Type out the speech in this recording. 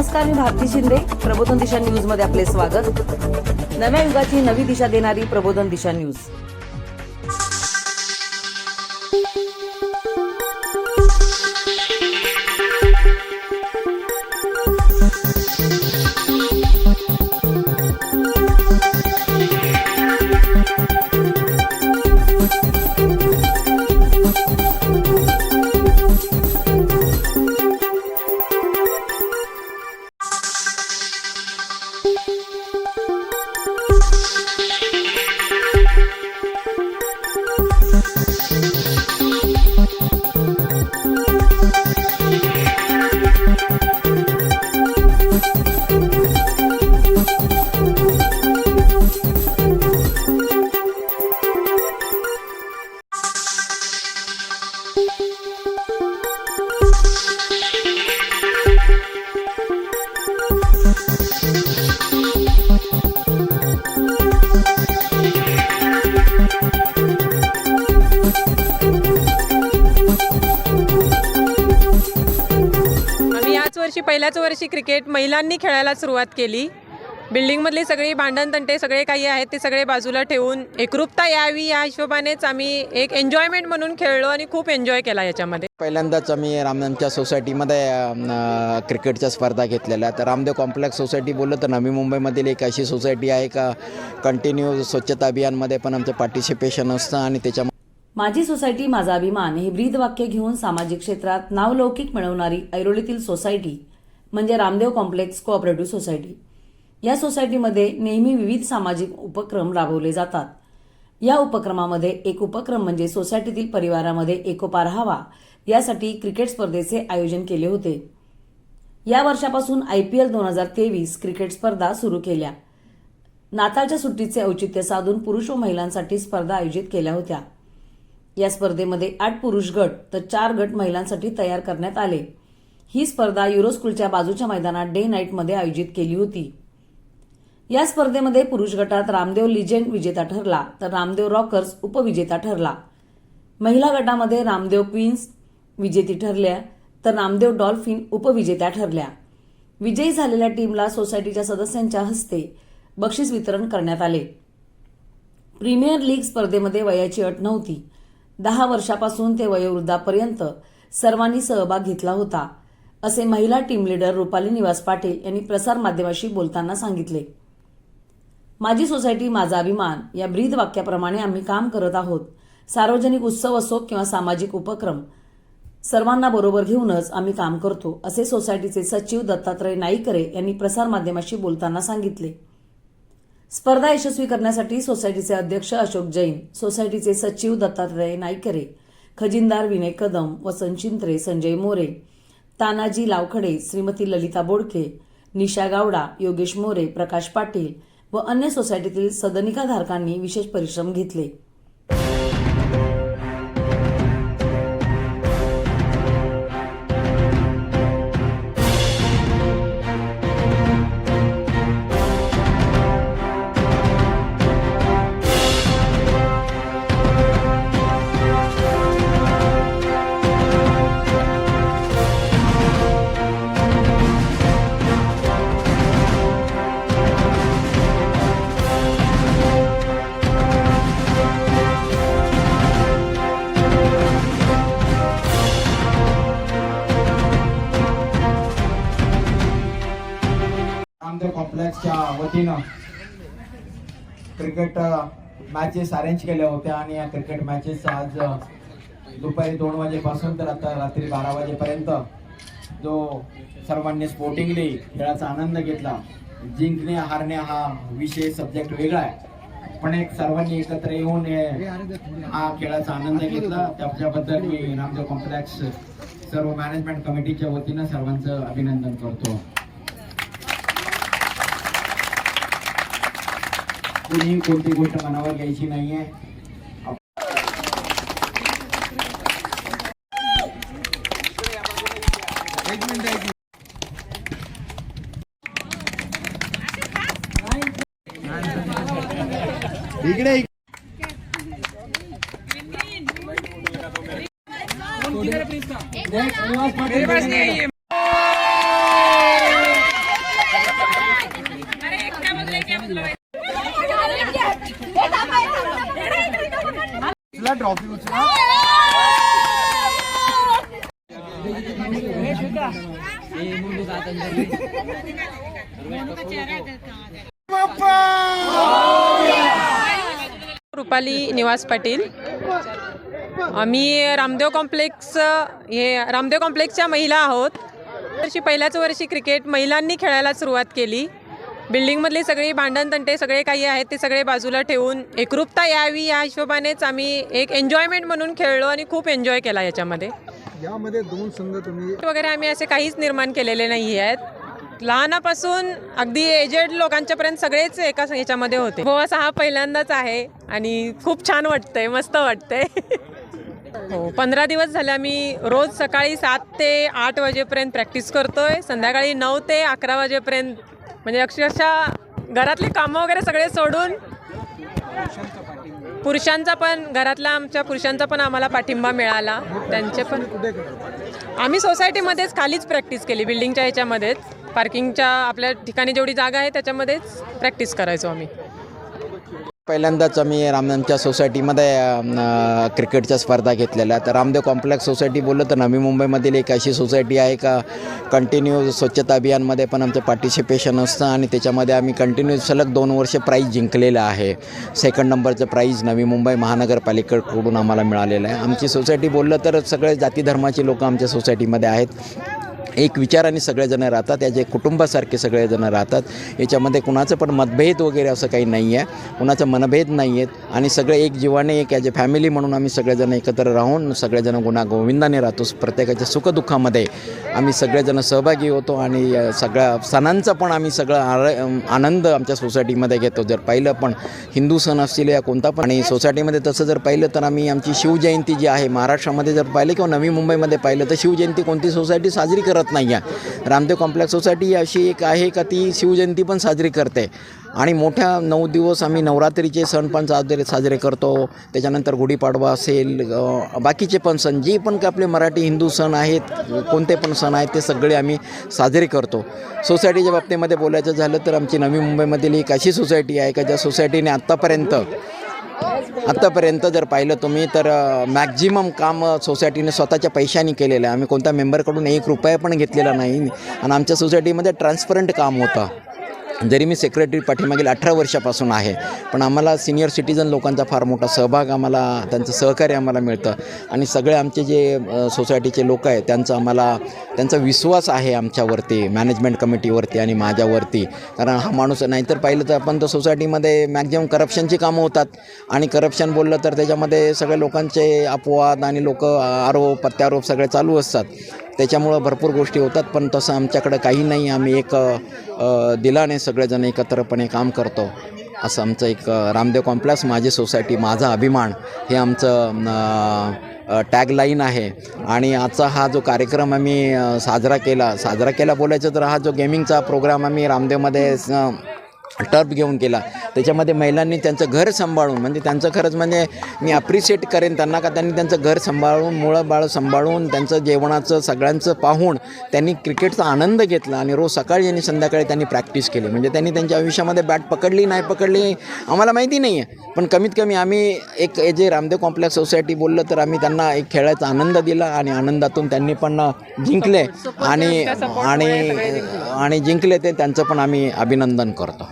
नमस्कार मी भारती शिंदे. प्रबोधन दिशा न्यूजमध्ये आपले स्वागत. नव्या युगाची नवी दिशा देणारी प्रबोधन दिशा न्यूज. आम्ही वर्षी पहिल्याच वर्षी क्रिकेट महिलांनी खेळायला सुरुवात केली. बिल्डिंगमधली सगळी भांडणतंटे सगळे काही आहेत ते सगळे बाजूला ठेवून एकरूपता यावी या हिशोबानेच आम्ही एक एन्जॉयमेंट म्हणून खेळलो आणि खूप एन्जॉय केला याच्यामध्ये. पहिल्यांदाच आम्ही रामनामच्या सोसायटीमध्ये क्रिकेटच्या स्पर्धा घेतलेल्या. तर रामदेव कॉम्प्लेक्स सोसायटी बोललं तर नवी मुंबईमधील एक अशी सोसायटी आहे का कंटिन्यू स्वच्छता अभियानमध्ये पण आमचं पार्टिसिपेशन असतं आणि त्याच्या माझी सोसायटी माझा अभिमान हे ब्रीद वाक्य घेऊन सामाजिक क्षेत्रात नावलौकिक मिळवणारी ऐरोलीतील सोसायटी म्हणजे रामदेव कॉम्प्लेक्स कोऑपरेटिव्ह सोसायटी. या सोसायटीमध्ये नेहमी विविध सामाजिक उपक्रम राबवले जातात. या उपक्रमामध्ये एक उपक्रम म्हणजे सोसायटीतील परिवारामध्ये एकोपा राहावा यासाठी क्रिकेट स्पर्धेचे आयोजन केले होते. या वर्षापासून आय पी एल दोन हजार तेवीस क्रिकेट स्पर्धा सुरू केल्या. नाताळच्या सुट्टीचे औचित्य साधून पुरुष व महिलांसाठी स्पर्धा आयोजित केल्या होत्या. या स्पर्धेमध्ये आठ पुरुष गट तर चार गट महिलांसाठी तयार करण्यात आले. ही स्पर्धा युरोस्कूलच्या बाजूच्या मैदानात डे नाईटमध्ये आयोजित केली होती. या स्पर्धेमध्ये पुरुष गटात रामदेव लिजेंड विजेता ठरला तर रामदेव रॉकर्स उपविजेता ठरला. महिला गटामध्ये रामदेव क्वीन्स विजेती ठरल्या तर रामदेव डॉल्फिन उपविजेत्या ठरल्या. विजयी झालेल्या टीमला सोसायटीच्या सदस्यांच्या हस्ते बक्षीस वितरण करण्यात आले. प्रीमियर लीग स्पर्धेमध्ये वयाची अट नव्हती. दहा वर्षापासून ते वयोवृद्धापर्यंत सर्वांनी सहभाग घेतला होता. असे महिला टीम लीडर रुपाली निवास पाटील यांनी प्रसारमाध्यमाशी बोलताना सांगितले. माझी सोसायटी माझा अभिमान या ब्रीद वाक्याप्रमाणे आम्ही काम करत आहोत. सार्वजनिक उत्सव असो किंवा सामाजिक उपक्रम सर्वांना बरोबर घेऊनच आम्ही काम करतो असे सोसायटीचे सचिव दत्तात्रय नाईकरे यांनी प्रसारमाध्यमाशी बोलताना सांगितले. स्पर्धा यशस्वी करण्यासाठी सोसायटीचे अध्यक्ष अशोक जैन सोसायटीचे सचिव दत्तात्रय नाईकरे खजिनदार विनय कदम वसंत चिंत्रे संजय मोरे तानाजी लावखडे श्रीमती ललिता बोडके निशा गावडा योगेश मोरे प्रकाश पाटील व अन्य सोसायटीतील सदनिकाधारकांनी विशेष परिश्रम घेतले. रामदेव कॉम्प्लेक्सच्या वतीनं क्रिकेट मॅचेस अरेंज केल्या होत्या आणि या क्रिकेट मॅचेस आज दुपारी दोन वाजेपासून तर आता रात्री बारा वाजेपर्यंत जो सर्वांनी स्पोर्टिंगली खेळाचा आनंद घेतला जिंकणे हारणे हा विषय सब्जेक्ट वेगळा आहे. पण एक सर्वांनी एकत्र येऊन हा खेळाचा आनंद घेतला. त्याच्याबद्दल मी रामदेव कॉम्प्लेक्स सर्व मॅनेजमेंट कमिटीच्या वतीनं सर्वांचं अभिनंदन करतो. कुणी कोणती गोष्ट मनावर घ्यायची नाहीये. इकडे Next, निवास पाटील. रुपाली निवास पाटील. आम्ही रामदेव कॉम्प्लेक्स हे रामदेव कॉम्प्लेक्सच्या महिला आहोत. वर्षी पहिल्याच वर्षी क्रिकेट महिलांनी खेळायला सुरुवात केली. बिल्डिंगमधली सगळी भांडण तंटे सगळे काही आहेत ते सगळे बाजूला ठेवून एकरूपता यावी या हिशोबानेच आम्ही एक एन्जॉयमेंट म्हणून खेळलो आणि खूप एन्जॉय केला याच्यामध्ये. यामध्ये दोन संघ तुम्ही वगैरे आम्ही असे काहीच निर्माण केलेले नाही आहेत. लहानापासून अगदी एजेड लोकांच्यापर्यंत सगळेच एका ह्याच्यामध्ये होते. हो असा हा पहिल्यांदाच आहे आणि खूप छान वाटतंय मस्त वाटतंय. हो पंधरा दिवस झाले आम्ही रोज सकाळी सात ते आठ वाजेपर्यंत प्रॅक्टिस करतोय. संध्याकाळी नऊ ते अकरा वाजेपर्यंत म्हणजे अक्षरशः घरातले कामं वगैरे सगळे सोडून पुरुषांचा पण घरातला आमच्या पुरुषांचा पण आम्हाला पाठिंबा मिळाला. त्यांचे पण. आम्ही सोसायटीमध्येच खालीच प्रॅक्टिस केली बिल्डिंगच्या ह्याच्यामध्येच. पार्किंगच्या आपल्या ठिकाणी जेवढी जागा आहे त्याच्यामध्येच प्रॅक्टिस करायचो आम्ही. पहिल्यांदाच आम्ही रामनामच्या सोसायटीमध्ये क्रिकेटच्या स्पर्धा घेतलेल्या. तर रामदेव कॉम्प्लेक्स सोसायटी बोललं तर नवी मुंबईमधील एक अशी सोसायटी आहे का कंटिन्यू स्वच्छता अभियानमध्ये पण आमचं पार्टिसिपेशन असतं आणि त्याच्यामध्ये आम्ही कंटिन्यू सलग दोन वर्ष प्राईज जिंकलेलं आहे. सेकंड नंबरचं प्राईज नवी मुंबई महानगरपालिकेकडून आम्हाला मिळालेलं आहे. आमची सोसायटी बोललं तर सगळे जाती धर्माची लोकं आमच्या सोसायटीमध्ये आहेत. एक विचाराने सगळेजण राहतात याचे कुटुंबासारखे सगळेजण राहतात याच्यामध्ये कुणाचं पण मतभेद वगैरे असं काही नाही आहे. कुणाचं मनभेद नाही आहेत. आणि सगळे एक जीवाने एक ॲज अ फॅमिली म्हणून आम्ही सगळेजण एकत्र राहून सगळेजण गुणा गोविंदाने राहतो. प्रत्येकाच्या सुखदुःखामध्ये आम्ही सगळेजण सहभागी होतो आणि सगळ्या सणांचा पण आम्ही सगळं आर आनंद आमच्या सोसायटीमध्ये घेतो. जर पाहिलं पण हिंदू सण असतील या कोणता पण आणि सोसायटीमध्ये तसं जर पाहिलं तर आम्ही आमची शिवजयंती जी आहे महाराष्ट्रामध्ये जर पाहिलं किंवा नवी मुंबईमध्ये पाहिलं तर शिवजयंती कोणती? सोसायटी साजरी करत नाही आहे रामदेव कॉम्प्लेक्स सोसायटी अशी एक आहे का ती शिवजयंती पण साजरी करते. आणि मोठ्या नऊ दिवस आम्ही नवरात्रीचे सण पण साजरे साजरे करतो. त्याच्यानंतर गुढीपाडवा असेल बाकीचे पण सण जे पण काही आपले मराठी हिंदू सण आहेत कोणते पण सण आहेत ते सगळे आम्ही साजरे करतो. सोसायटीच्या बाबतीमध्ये बोलायचं झालं तर आमची नवी मुंबईमधील एक अशी सोसायटी आहे का ज्या सोसायटीने आत्तापर्यंत आत्तापर्यंत जर पाहिलं तुम्ही तर मॅक्झिमम काम सोसायटीने स्वतःच्या पैशाने केलेलं आहे. आम्ही कोणत्या मेंबरकडून एक रुपया पण घेतलेला नाही. आणि आमच्या सोसायटीमध्ये ट्रान्सपरंट काम होतं. जरी मी सेक्रेटरी पाठीमागील अठरा वर्षापासून आहे पण आम्हाला सिनियर सिटीजन लोकांचा फार मोठा सहभाग आम्हाला त्यांचं सहकार्य आम्हाला मिळतं. आणि सगळे आमचे जे सोसायटीचे लोक आहेत त्यांचा आम्हाला त्यांचा विश्वास आहे आमच्यावरती मॅनेजमेंट कमिटीवरती आणि माझ्यावरती. कारण हा माणूस नाहीतर पाहिलं तर आपण तर सोसायटीमध्ये मॅक्झिमम करप्शनची कामं होतात. आणि करप्शन बोललं तर त्याच्यामध्ये सगळ्या लोकांचे अपवाद आणि लोक आरोप प्रत्यारोप सगळे चालू असतात. त्याच्यामुळं भरपूर गोष्टी होतात पण तसं आमच्याकडं काही नाही. आम्ही एक दिलाने सगळेजण एकत्रपणे काम करतो. असं आमचं एक रामदेव कॉम्प्लेक्स माझी सोसायटी माझा अभिमान हे आमचं टॅगलाईन आहे. आणि आजचा हा जो कार्यक्रम आम्ही साजरा केला साजरा केला बोलायचं तर हा जो गेमिंगचा प्रोग्राम आम्ही रामदेवमध्ये टर्फ घेऊन केला. त्याच्यामध्ये महिलांनी त्यांचं घर सांभाळून म्हणजे त्यांचं खरंच म्हणजे मी अप्रिशिएट करेन त्यांना का त्यांनी त्यांचं घर सांभाळून मुळं बाळ सांभाळून त्यांचं जेवणाचं सगळ्यांचं पाहून त्यांनी क्रिकेटचा आनंद घेतला आणि रोज सकाळी आणि संध्याकाळी त्यांनी प्रॅक्टिस केली. म्हणजे त्यांनी त्यांच्या आयुष्यामध्ये बॅट पकडली नाही पकडली आम्हाला माहिती नाही आहे पण कमीत कमी आम्ही एक जे रामदेव कॉम्प्लेक्स सोसायटी बोललं तर आम्ही त्यांना एक खेळायचा आनंद दिला आणि आनंदातून त्यांनी पण जिंकले. आणि आणि आणि जिंकले ते त्यांचं पण आम्ही अभिनंदन करतो.